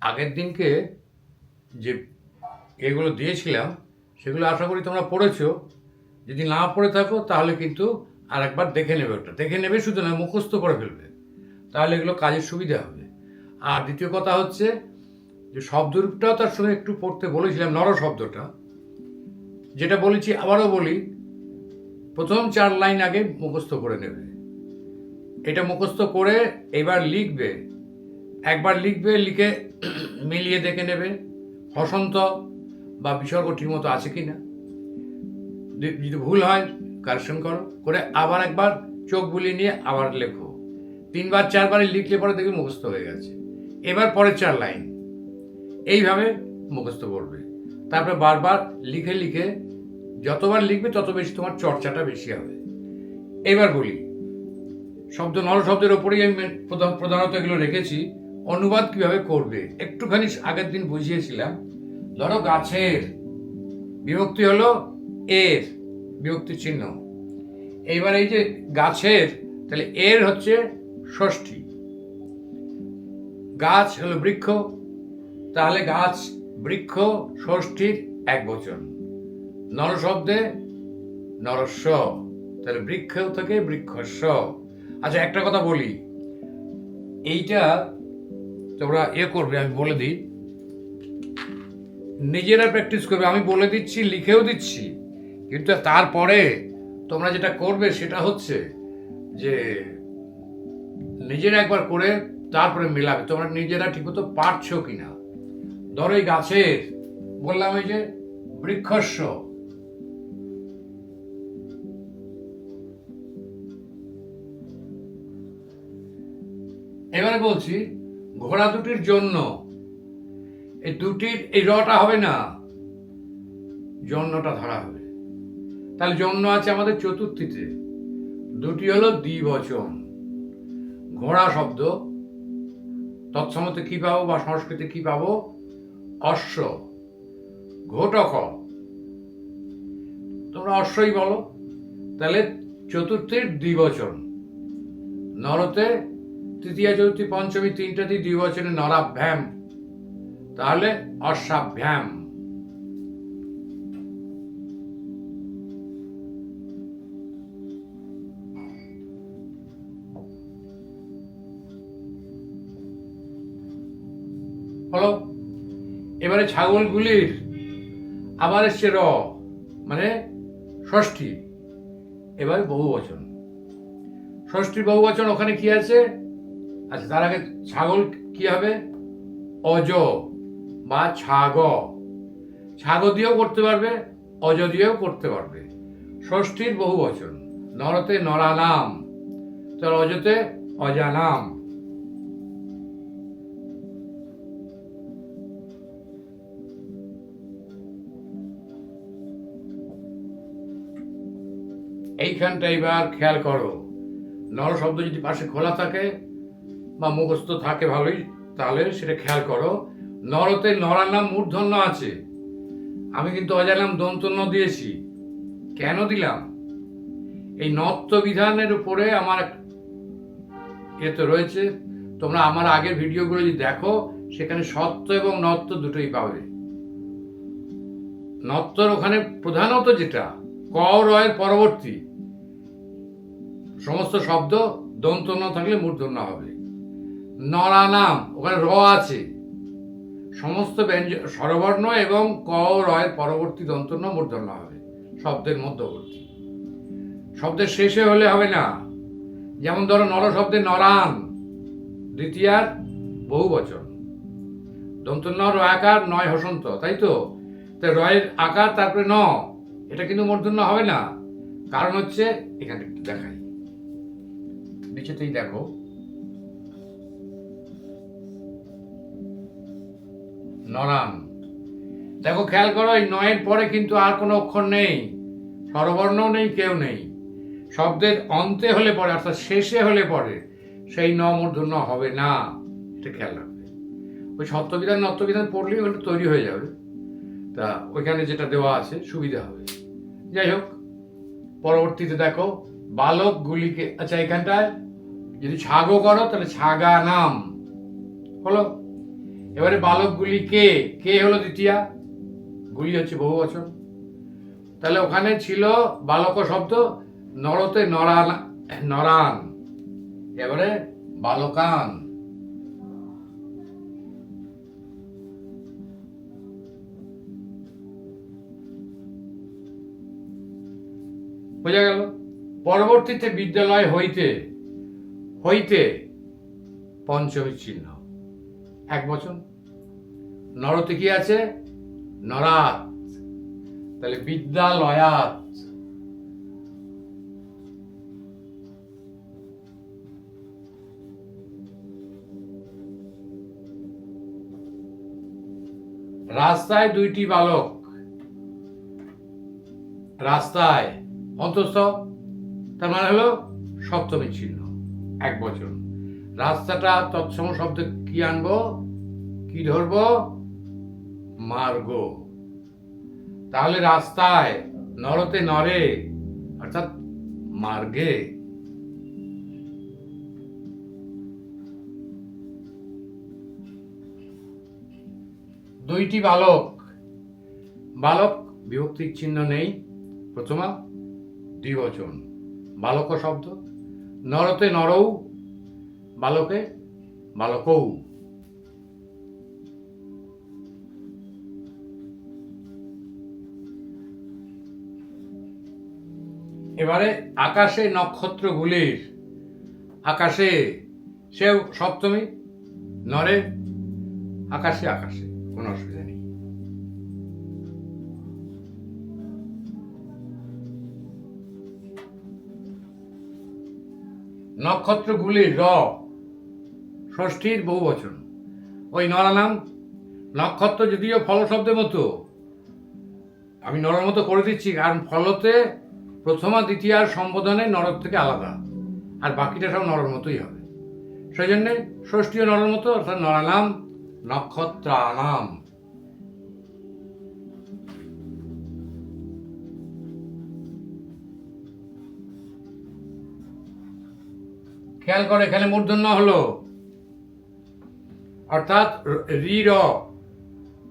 আগের দিনকে যে এগুলো দিয়েছিলাম, সেগুলো আশা করি তোমরা পড়েছো। যদি না পড়ে থাকো, তাহলে কিন্তু আর একবার দেখে নেবে ওটা। দেখে নেবে শুধু না, মুখস্থ করে ফেলবে। তাহলে এগুলো কাজের সুবিধা হবে। আর দ্বিতীয় কথা হচ্ছে যে শব্দরূপটাও তার সঙ্গে একটু পড়তে বলেছিলাম, নর শব্দটা। যেটা বলেছি, আবারও বলি, প্রথম চার লাইন আগে মুখস্থ করে নেবে। এটা মুখস্থ করে এবার লিখবে একবার লিখবে, লিখে মিলিয়ে দেখে নেবে, হসন্ত বা বিসর্গ ঠিকমতো আছে কি না যদি ভুল হয়, কারেকশন করো, করে আবার একবার চোখ বুলিয়ে নিয়ে আবার লেখো। তিনবার চারবারে লিখলে পরে দেখবে মুখস্থ হয়ে গেছে। এবার পরের চার লাইন। এইভাবে মুখস্থ করবে। তারপরে বারবার লিখে লিখে যতবার লিখবে, তত বেশি তোমার চর্চাটা বেশি হবে। এবার বলি, শব্দ, নর শব্দের ওপরেই আমি প্রধান, প্রধানত এগুলো রেখেছি। অনুবাদ কীভাবে করবে? একটুখানি আগের দিন বুঝিয়েছিলাম। ধরো গাছের বিভক্তি হলো এর বিভক্তি চিহ্ন। এইবার এই যে গাছের, তাহলে এর হচ্ছে ষষ্ঠী। গাছ হলো বৃক্ষ, তাহলে গাছ, বৃক্ষ, ষষ্ঠীর এক বচন। নর শব্দে নরস্ব, তাহলে বৃক্ষ থেকে বৃক্ষস্ব। আচ্ছা একটা কথা বলি। এইটা তোমরা এ করবে, আমি বলে দিই। নিজেরা প্র্যাকটিস করবে, আমি বলে দিচ্ছি, লিখেও দিচ্ছি। কিন্তু তারপরে তোমরা যেটা করবে সেটা হচ্ছে যে নিজেরা একবার করে তারপরে মেলাবে। তোমরা নিজেরা ঠিকমতো পারছ কিনা। ধরো এই গাছের, বললাম ওই যে বৃক্ষস্ব। এবারে বলছি ঘোড়া দুটির জন্য। এই দুটির, এই রটা হবে না। জন্যটা ধরা হবে। তাহলে জন্য আছে আমাদের চতুর্থীতে। দুটি হলো দ্বিবচন। ঘোড়া শব্দ। তৎসমতে কি পাবো বা সংস্কৃতে কি পাবো? অশ্ব। ঘোটক। তোমরা অশ্বই বলো। তাহলে চতুর্থীর দ্বিবচন। নরতে তৃতীয় চতুর্থী, পঞ্চমী তিনটাতেই দ্বিবচনে নরাভ্যাম তাহলে অশ্বাভ্যাম হলো, এবারে ছাগলগুলির আবার এসছে র মানে ষষ্ঠী। এবার বহু বচন ষষ্ঠীর বহু বচন ওখানে কি আছে? আচ্ছা তার আগে ছাগল কি হবে? অজ বা ছাগ। ছাগ দিয়েও করতে পারবে, অজ দিয়েও করতে পারবে। ষষ্ঠীর বহু বচন, নরতে নরানাম তার অজতে অজানাম এইখানটা এবার খেয়াল করো, নর শব্দ যদি পাশে খোলা থাকে বা মুখস্থ থাকে ভালোই, তাহলে সেটা খেয়াল করো। নরতে নরার নাম মূর্ধন্য আছে। আমি কিন্তু অজানাম দন্তন্য দিয়েছি। কেন দিলাম? এই নত্ব বিধানের উপরে আমার এতে রয়েছে। তোমরা আমার আগের ভিডিওগুলো যদি দেখো, সেখানে সত্য এবং নত্ব দুটোই পাবে। নত্বর ওখানে প্রধানত যেটা, ক রয়ের পরবর্তী। সমস্ত শব্দ দন্ত ন থাকলে মূর্ধন্য হবে। নরা নাম, ওখানে র আছে। সমস্ত ব্যঞ্জন স্বরবর্ণ এবং ক রয়ের পরবর্তী দন্তন্য মূর্ধন্য হবে, শব্দের মধ্যবর্তী। শব্দের শেষে হলে হবে না। যেমন ধরো নর শব্দে নরান, দ্বিতীয়ার বহু বচন দন্তন্য র আকার নয় হসন্ত, তাই তো? তাই রয়ের আকার, তারপরে ন, এটা কিন্তু মূর্ধন্য হবে না। কারণ হচ্ছে, এখানে একটু দেখাই। নিচেতেই দেখো। নরান। দেখো, খেয়াল করো, এই নয়ের পরে কিন্তু আর কোনো অক্ষর নেই। স্বরবর্ণও নেই, কেউ নেই। শব্দের অন্তে হলে পরে অর্থাৎ শেষে হলে পরে সেই ন মূর্ধন্য হবে না। এটা খেয়াল রাখবে। ওই সত্যবিধান, নত্যবিধান পড়লেই ওটা তৈরি হয়ে যাবে। তা ওইখানে যেটা দেওয়া আছে, সুবিধা হবে। যাই হোক, পরবর্তীতে দেখো, বালকগুলিকে আচ্ছা এখানটায় যদি ছাগো করো, তাহলে ছাগা নাম হলো এবারে বালকগুলি কে? কে হলো দ্বিতীয়া? গুলি হচ্ছে বহু বছর তাহলে ওখানে ছিল বালক শব্দ, নরতে নরান নরান। এবারে বালকান। বোঝা গেল? পরবর্তীতে বিদ্যালয় হইতে হইতে পঞ্চমী চিহ্ন। এক বচন। নরতে কি আছে? নরাত। তাহলে বিদ্যালয়াত। রাস্তায় দুইটি বালক। রাস্তায় অন্তস্থ তার মানে হলো সপ্তমী চিহ্ন। এক বচন। রাস্তাটা তৎসম শব্দ কি আনব? কি ধরবো? মার্গ। তাহলে রাস্তায় নরতে নরে, অর্থাৎ মার্গে। দুইটি বালক। বালক বিভক্তির চিহ্ন নেই, প্রথমা, দ্বিবচন। বালক শব্দ, নরতে নরৌ বালকে বালকৌ এবারে আকাশে নক্ষত্রগুলির, আকাশে সেও সপ্তমী, নরে, আকাশে আকাশে, কোনো অসুবিধা নেই। নক্ষত্রগুলির র ষষ্ঠীর বহু বচন। ওই নরা নাম নক্ষত্র যদিও ফল শব্দের মতো, আমি নরের মতো করে দিচ্ছি, কারণ ফলতে প্রথমা দ্বিতীয়ার সম্বোধনে নরক থেকে আলাদা, আর বাকিটা সব নরের মতোই হবে। সেই জন্যে ষষ্ঠীয় নরের মতো, অর্থাৎ নরানাম, নক্ষত্রানাম। খেয়াল করে, এখানে মূর্ধন্য হলো। অর্থাৎ র- রি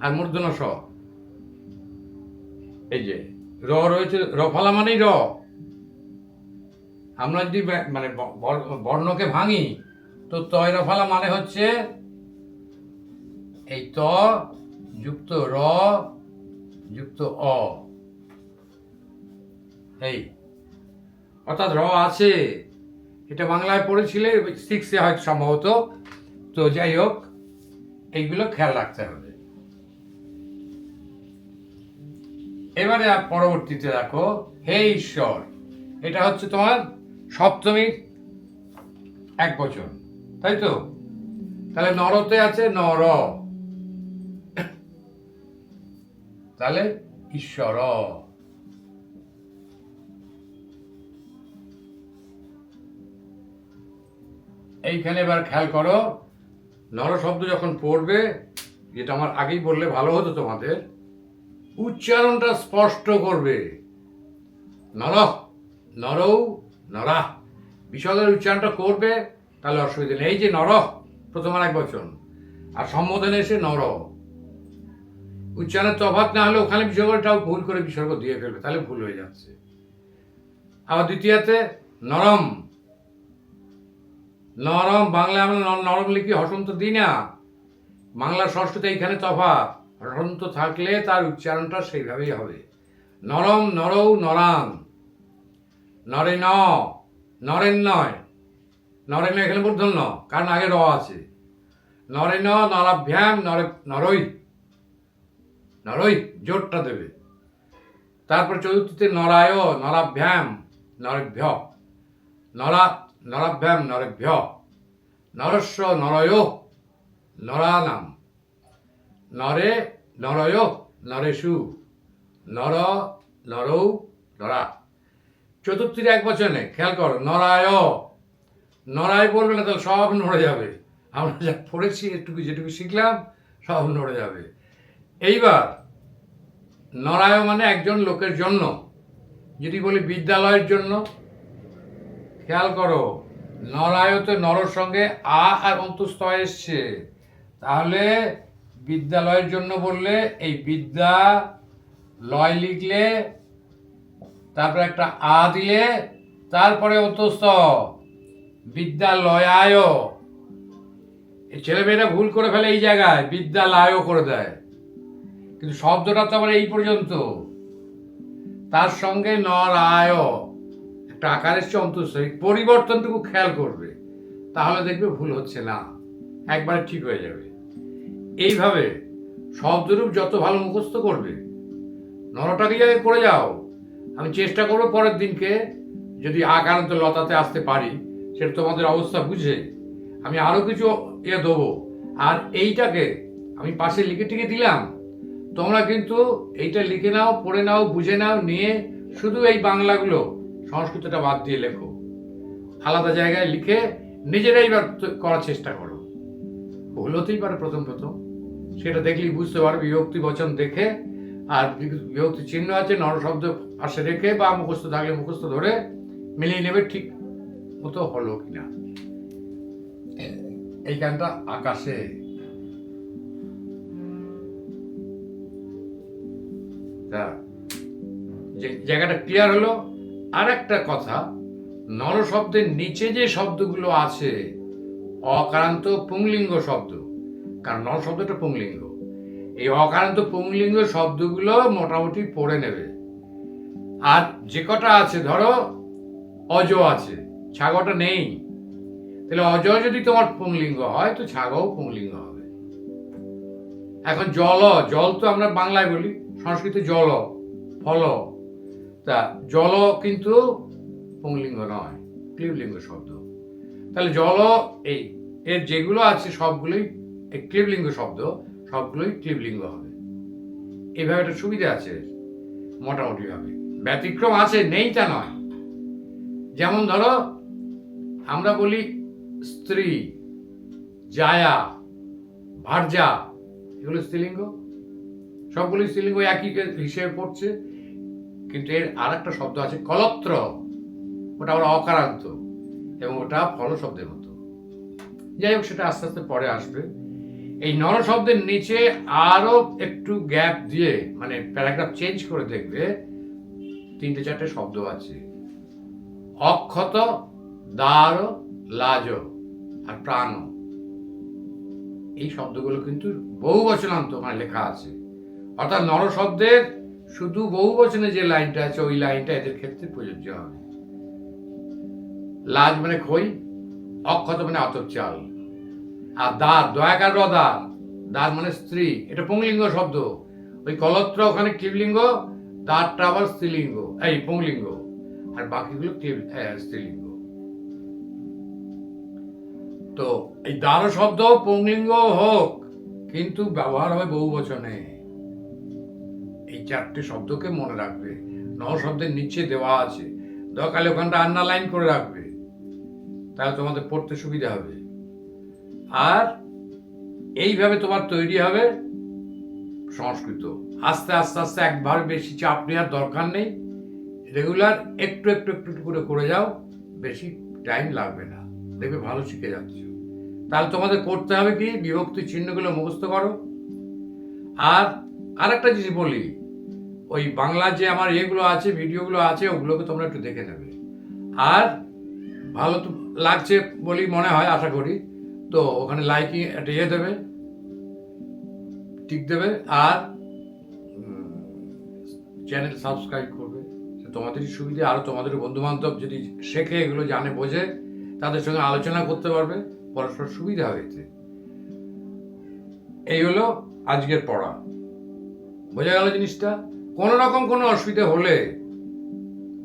আর মূর্ধন্য স। এই যে, র রয়েছে, র রফলা মানেই র। আমরা যদি মানে বর্ণকে ভাঙি, তো তয় রফালা মানে হচ্ছে এই ত যুক্ত র যুক্ত অ। এই, অর্থাৎ র আছে, এটা বাংলায় পড়েছিলে সিক্সে হয় সম্ভবত। তো যাই হোক এইগুলো খেয়াল রাখতে হবে। এবারে আর পরবর্তীতে দেখো, হে ঈশ্বর, এটা হচ্ছে তোমার সপ্তমী এক বচন, তাই তো? তাহলে নরতে আছে নর। তাহলে ঈশ্বর। এইখানে এবার খেয়াল করো নর শব্দ যখন পড়বে, যেটা আমার আগেই বললে ভালো হতো তোমাদের, উচ্চারণটা স্পষ্ট করবে। নর, নরৌ, নরা বিশদের উচ্চারণটা করবে, তাহলে অসুবিধা নেই। এই যে নর, প্রথম আর এক বচন, আর সম্বোধনে এসে নর। উচ্চারণের তফাৎ না হলে ওখানে বিসর্গটাও ভুল করে বিসর্গ দিয়ে ফেলবে, তাহলে ভুল হয়ে যাচ্ছে। আবার দ্বিতীয়তে, নরম নরম বাংলা আমরা ন- নরম লিখি, হসন্ত দিই না। বাংলার ষষ্ঠতে এইখানে তফাৎ। হসন্ত থাকলে তার উচ্চারণটা সেইভাবেই হবে। নরম, নরৌ নরান নরে ন, নরেন নয়। নরেন এখানে মূর্ধন্য কারণ আগে র আছে। নরে ন, নরাভ্যাম, নরে নরই নরই জোরটা দেবে। তারপর চতুর্থীতে নরায়, নরাভ্যাম, নরেভ্য। নরা নরাভ্যাম নরেভ্য নরস্ব নরয় নরানাম। নরে নরয় নরেশু নর নরৌ নরা। চতুর্থীর এক বচনে, খেয়াল করো, নরায়। নরায় বলবে না, তাহলে সব নড়ে যাবে। আমরা যা পড়েছি এটুকু যেটুকু শিখলাম, সব নড়ে যাবে। এইবার, নরায় মানে একজন লোকের জন্য, যদি বলি বিদ্যালয়ের জন্য খেয়াল করো, নরায়তে নরর সঙ্গে আ আর অন্তস্থ এসছে। তাহলে বিদ্যালয়ের জন্য বললে এই বিদ্যা লয় লিখলে, তারপরে একটা আ দিলে, তারপরে অতস্থ বিদ্যালয়ায়। ছেলেমেয়েরা ভুল করে ফেলে এই জায়গায় বিদ্যালয়ও করে দেয়। কিন্তু শব্দটা তো আমার এই পর্যন্ত। তার সঙ্গে নরায় একটা আকার এসছে অন্তঃস্থিক পরিবর্তনটুকু খেয়াল করবে, তাহলে দেখবে ভুল হচ্ছে না, একবার ঠিক হয়ে যাবে। এইভাবে শব্দরূপ যত ভালো মুখস্থ করবে, নরটাকে জায়গায় করে যাও, আমি চেষ্টা করব পরের দিনকে যদি আকারান্ত লতাতে আসতে পারি, সেটা তোমাদের অবস্থা বুঝে আমি আরও কিছু ইয়ে দেবো। আর এইটাকে আমি পাশে লিখে টিকে দিলাম, তোমরা কিন্তু এইটা লিখে নাও, পড়ে নাও, বুঝে নাও, নিয়ে শুধু এই বাংলাগুলো সংস্কৃতটা বাদ দিয়ে লেখো। আলাদা জায়গায় লিখে নিজেরাই এবার করার চেষ্টা করো। ভুল হতেই পারে প্রথম প্রথম। সেটা দেখলেই বুঝতে পারবে, বিভক্তি বচন দেখে। আর বিভক্তি চিহ্ন আছে, নর শব্দ পাশে রেখে বা মুখস্থ থাকলে মুখস্থ ধরে মিলিয়ে নেবে, ঠিক মতো হলো কিনা। এই গানটা আকাশে। জায়গাটা ক্লিয়ার হলো আর একটা কথা নর শব্দের নিচে যে শব্দগুলো আছে, অকারান্ত পুংলিঙ্গ শব্দ। কারণ নর শব্দটা পুংলিঙ্গ। এই অকারান্ত পুংলিঙ্গ শব্দগুলো মোটামুটি পড়ে নেবে। আর যে কটা আছে, ধরো, অজ আছে ছাগটা নেই। তাহলে অজ যদি তোমার পুংলিঙ্গ হয়, তো ছাগও পুংলিঙ্গ হবে। এখন জল জল তো আমরা বাংলায় বলি, সংস্কৃতে জল ফল তা জল কিন্তু পুংলিঙ্গ নয়, ক্লিবলিঙ্গ শব্দ। তাহলে জল এই, এর যেগুলো আছে সবগুলোই ক্লিবলিঙ্গ শব্দ, সবগুলোই ক্লিবলিঙ্গ হবে। এভাবে একটা সুবিধা আছে মোটামুটি ভাবে ব্যতিক্রম আছে, নেই তা নয়। যেমন ধরো, আমরা বলি স্ত্রী, জায়া, ভার্যা, এগুলো স্ত্রীলিঙ্গ। সবগুলি স্ত্রীলিঙ্গ একই হিসেবে পড়ছে। কিন্তু এর আর একটা শব্দ আছে কলত্র। ওটা আবার অকারান্ত এবং ওটা ফল শব্দের মতো। যাই হোক, সেটা আস্তে আস্তে পরে আসবে। এই নর শব্দের নিচে আরও একটু গ্যাপ দিয়ে মানে প্যারাগ্রাফ চেঞ্জ করে দেখবে, তিনটে চারটে শব্দ আছে। অক্ষত, দ্বার, লাজ আর প্রাণ। এই শব্দগুলো কিন্তু বহু বচনান্ত মানে লেখা আছে। অর্থাৎ নর শব্দের শুধু বহু বচনে যে লাইনটা আছে, ওই লাইনটা এদের ক্ষেত্রে প্রযোজ্য হবে। লাজ মানে খই, অক্ষত মানে আতপ চাল। আর দাঁত দয়াকার দাঁত দাঁত মানে স্ত্রী। এটা পুংলিঙ্গ শব্দ। ওই কলত্র ওখানে ক্লিবলিঙ্গ দাঁতটা আবার স্ত্রীলিঙ্গ। এই, পুংলিঙ্গ। আর বাকিগুলো স্ত্রীলিঙ্গ। তো এই দ্বার শব্দ পুংলিঙ্গ হোক, কিন্তু ব্যবহার হবে বহু বচনে। এই চারটে শব্দকে মনে রাখবে। ন শব্দের নিচে দেওয়া আছে। দরকালে ওখানটা আন্না লাইন করে রাখবে। তাহলে তোমাদের পড়তে সুবিধা হবে। আর এইভাবে তোমার তৈরি হবে সংস্কৃত। আস্তে আস্তে আস্তে একবার বেশি চাপ নেওয়ার দরকার নেই। রেগুলার একটু একটু একটু একটু করে করে যাও। বেশি টাইম লাগবে না। দেখবে ভালো শিখে যাচ্ছ। তাহলে তোমাদের করতে হবে কি? বিভক্তি চিহ্নগুলো মুখস্থ করো। আর আরেকটা জিনিস বলি। ওই বাংলার যে আমার ইয়েগুলো আছে, ভিডিওগুলো আছে, ওগুলোকে তোমরা একটু দেখে নেবে আর ভালো তো লাগছে বলি মনে হয়, আশা করি। তো ওখানে লাইকিং একটা ইয়ে দেবে টিক দেবে, আর চ্যানেল সাবস্ক্রাইব করবে। তোমাদেরই সুবিধে আরও তোমাদের বন্ধু বান্ধব যদি শেখে, এগুলো জানে, বোঝে, তাদের সঙ্গে আলোচনা করতে পারবে, পরস্পর সুবিধা হয়েছে। এই হলো আজকের পড়া। বোঝা গেল জিনিসটা? কোনো রকম কোনো অসুবিধা হলে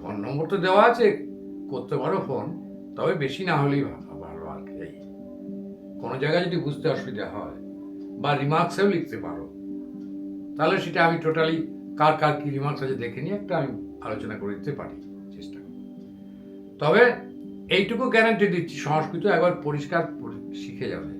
ফোন নম্বর তো দেওয়া আছে, করতে পারো ফোন, তবে বেশি না হলেই ভালো আর কি। কোনো জায়গায় যদি বুঝতে অসুবিধা হয় বা রিমার্কসেও লিখতে পারো, তাহলে সেটা আমি টোটালি কার কার কি রিমার্কস আছে দেখে নিয়ে একটা আমি আলোচনা করে দিতে পারি, চেষ্টা করি তবে এইটুকু গ্যারান্টি দিচ্ছি, সংস্কৃত একবার পরিষ্কার পরি- শিখে যাবে।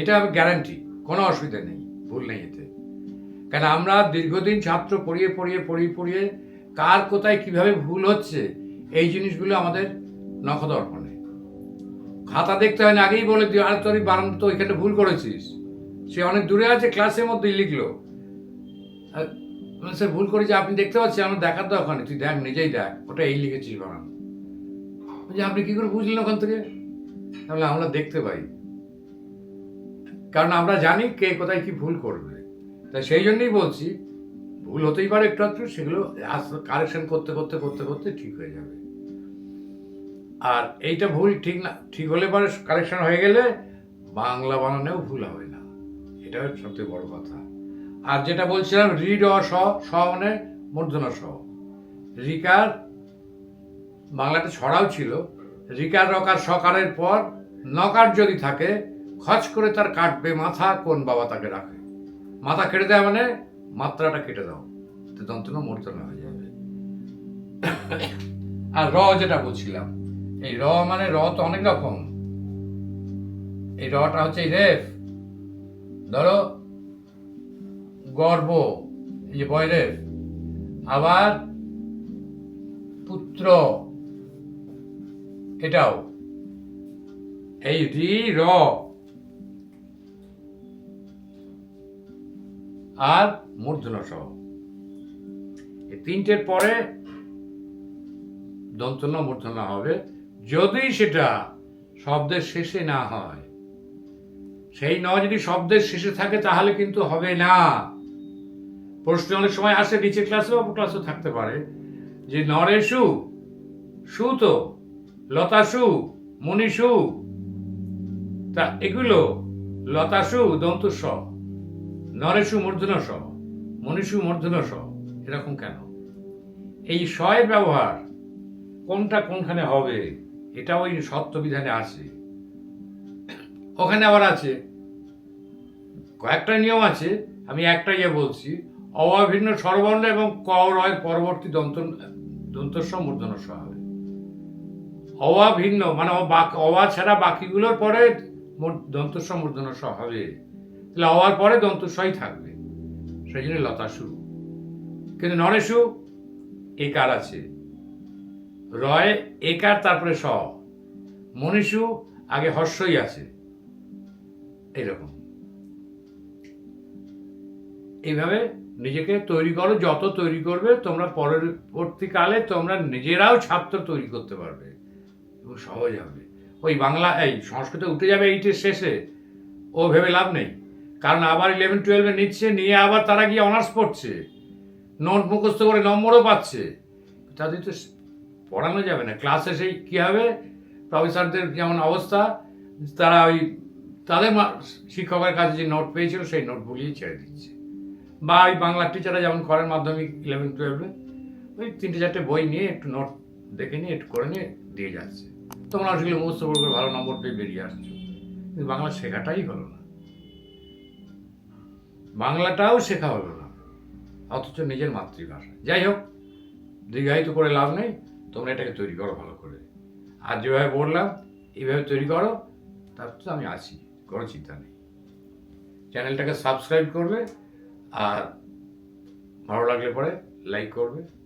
এটা আমি গ্যারান্টি কোনো অসুবিধা নেই, ভুল নেই এতে। কেন আমরা দীর্ঘদিন ছাত্র, পড়িয়ে পড়িয়ে পড়িয়ে পড়িয়ে কার কোথায় কীভাবে ভুল হচ্ছে, এই জিনিসগুলো আমাদের নখদর্পণে। খাতা দেখতে হয় না, আগেই বলে দিও, আর তোর বানান তো ওইখানে ভুল করেছিস। সে অনেক দূরে আছে, ক্লাসের মধ্যেই লিখলো। স্যার, ভুল করেছি, আপনি দেখতে পাচ্ছি আমার দেখার তো ওখানে তুই দেখ, নিজেই দেখ, ওটা এই লিখেছিস বানান বলছি আপনি কি করে বুঝলেন ওখান থেকে? তাহলে আমরা দেখতে পাই। কারণ আমরা জানি কে কোথায় কি ভুল করবে। তাই সেই জন্যই বলছি, ভুল হতেই পারে একটু একটু সেগুলো কারেকশন করতে করতে করতে করতে ঠিক হয়ে যাবে। আর এইটা ভুল ঠিক না, ঠিক হলে পরে কারেকশন হয়ে গেলে বাংলা বানানেও ভুল হবে না। এটা সবচেয়ে বড় কথা। আর যেটা বলছিলাম, রি, র, স স মানে মূর্ধন্য স। রিকার, বাংলাতে ছড়াও ছিল, রিকার, রকার, সকারের পর নকার যদি থাকে, খচ করে তার কাটবে মাথা, কোন বাবা তাকে রাখে? মাথা কেটে দেয় মানে মাত্রাটা কেটে দাও। দন্তন মূর্ধন্য হয়ে যাবে আর র যেটা বলছিলাম, এই র মানে র তো অনেক রকম। এই রটা হচ্ছে রেফ। ধরো গর্ব এই যে বয়রের আবার পুত্র, এটাও। এই রি, র। আর মূর্ধন্য স এই তিনটের পরে দন্তন্য মূর্ধন্য হবে। যদি সেটা শব্দের শেষে না হয়, সেই ন যদি শব্দের শেষে থাকে তাহলে কিন্তু হবে না। প্রশ্ন অনেক সময় আসে, নিচের ক্লাসেও উপর ক্লাসেও থাকতে পারে যে নরেশু সু তো লতাসু মনীষু, তা এগুলো লতাসু দন্ত স নরেশু মূর্ধন্য স মনীষু মূর্ধন্য স এরকম কেন? এই শয়ের ব্যবহার কোনটা কোনখানে হবে এটা ওই সত্যবিধানে আছে। ওখানে আবার আছে, কয়েকটা নিয়ম আছে, আমি একটা ইয়ে বলছি, অবাভিন্ন স্বরবর্ণ এবং ক রয়ের পরবর্তী দন্ত, দন্তস্ব মূর্ধনস্ব হবে। অবাভিন্ন মানে অবা ছাড়া বাকিগুলোর পরে দন্তস্ব মূর্ধনস্ব হবে। তাহলে হওয়ার পরে দন্তস্বই থাকবে। সেই জন্য লতাসু কিন্তু নরেশু একার আছে। রয় একার, তারপরে স। মনীষু আগে হর্ষই আছে। এরকম। এইভাবে নিজেকে তৈরি করো, যত তৈরি করবে তোমরা পরবর্তীকালে তোমরা নিজেরাও ছাত্র তৈরি করতে পারবে। এবং সহজ হবে। ওই বাংলা, এই সংস্কৃত উঠে যাবে এইটের শেষে। ও ভেবে লাভ নেই। কারণ আবার ইলেভেন টুয়েলভে নিচ্ছে, নিয়ে আবার তারা গিয়ে অনার্স পড়ছে। নোট মুখস্থ করে নম্বরও পাচ্ছে। তাদের তো পড়ানো যাবে না। ক্লাসে সেই কী হবে? প্রফেসরদের যেমন অবস্থা, তারা ওই তাদের শিক্ষকের কাছে যে নোট পেয়েছিল, সেই নোট বলিয়ে ছেড়ে দিচ্ছে। বা ওই বাংলা টিচাররা যেমন করেন মাধ্যমিক ইলেভেন টুয়েলভে ওই তিনটে চারটে বই নিয়ে একটু নোট দেখে নিয়ে একটু করে নিয়ে দিয়ে যাচ্ছে। তোমরা সেগুলো মুখস্থ করে করে ভালো নম্বর পেয়ে বেরিয়ে আসছো। কিন্তু বাংলা শেখাটাই হলো না। বাংলাটাও শেখা হলো না। অথচ নিজের মাতৃভাষা। যাই হোক, দীর্ঘায়িত করে লাভ নেই, তোমরা এটাকে তৈরি করো ভালো করে। আর যেভাবে বললাম, এইভাবে তৈরি করো, তার তো আমি আছি, কোনো চিন্তা নেই। চ্যানেলটাকে সাবস্ক্রাইব করবে, আর ভালো লাগলে পরে লাইক করবে।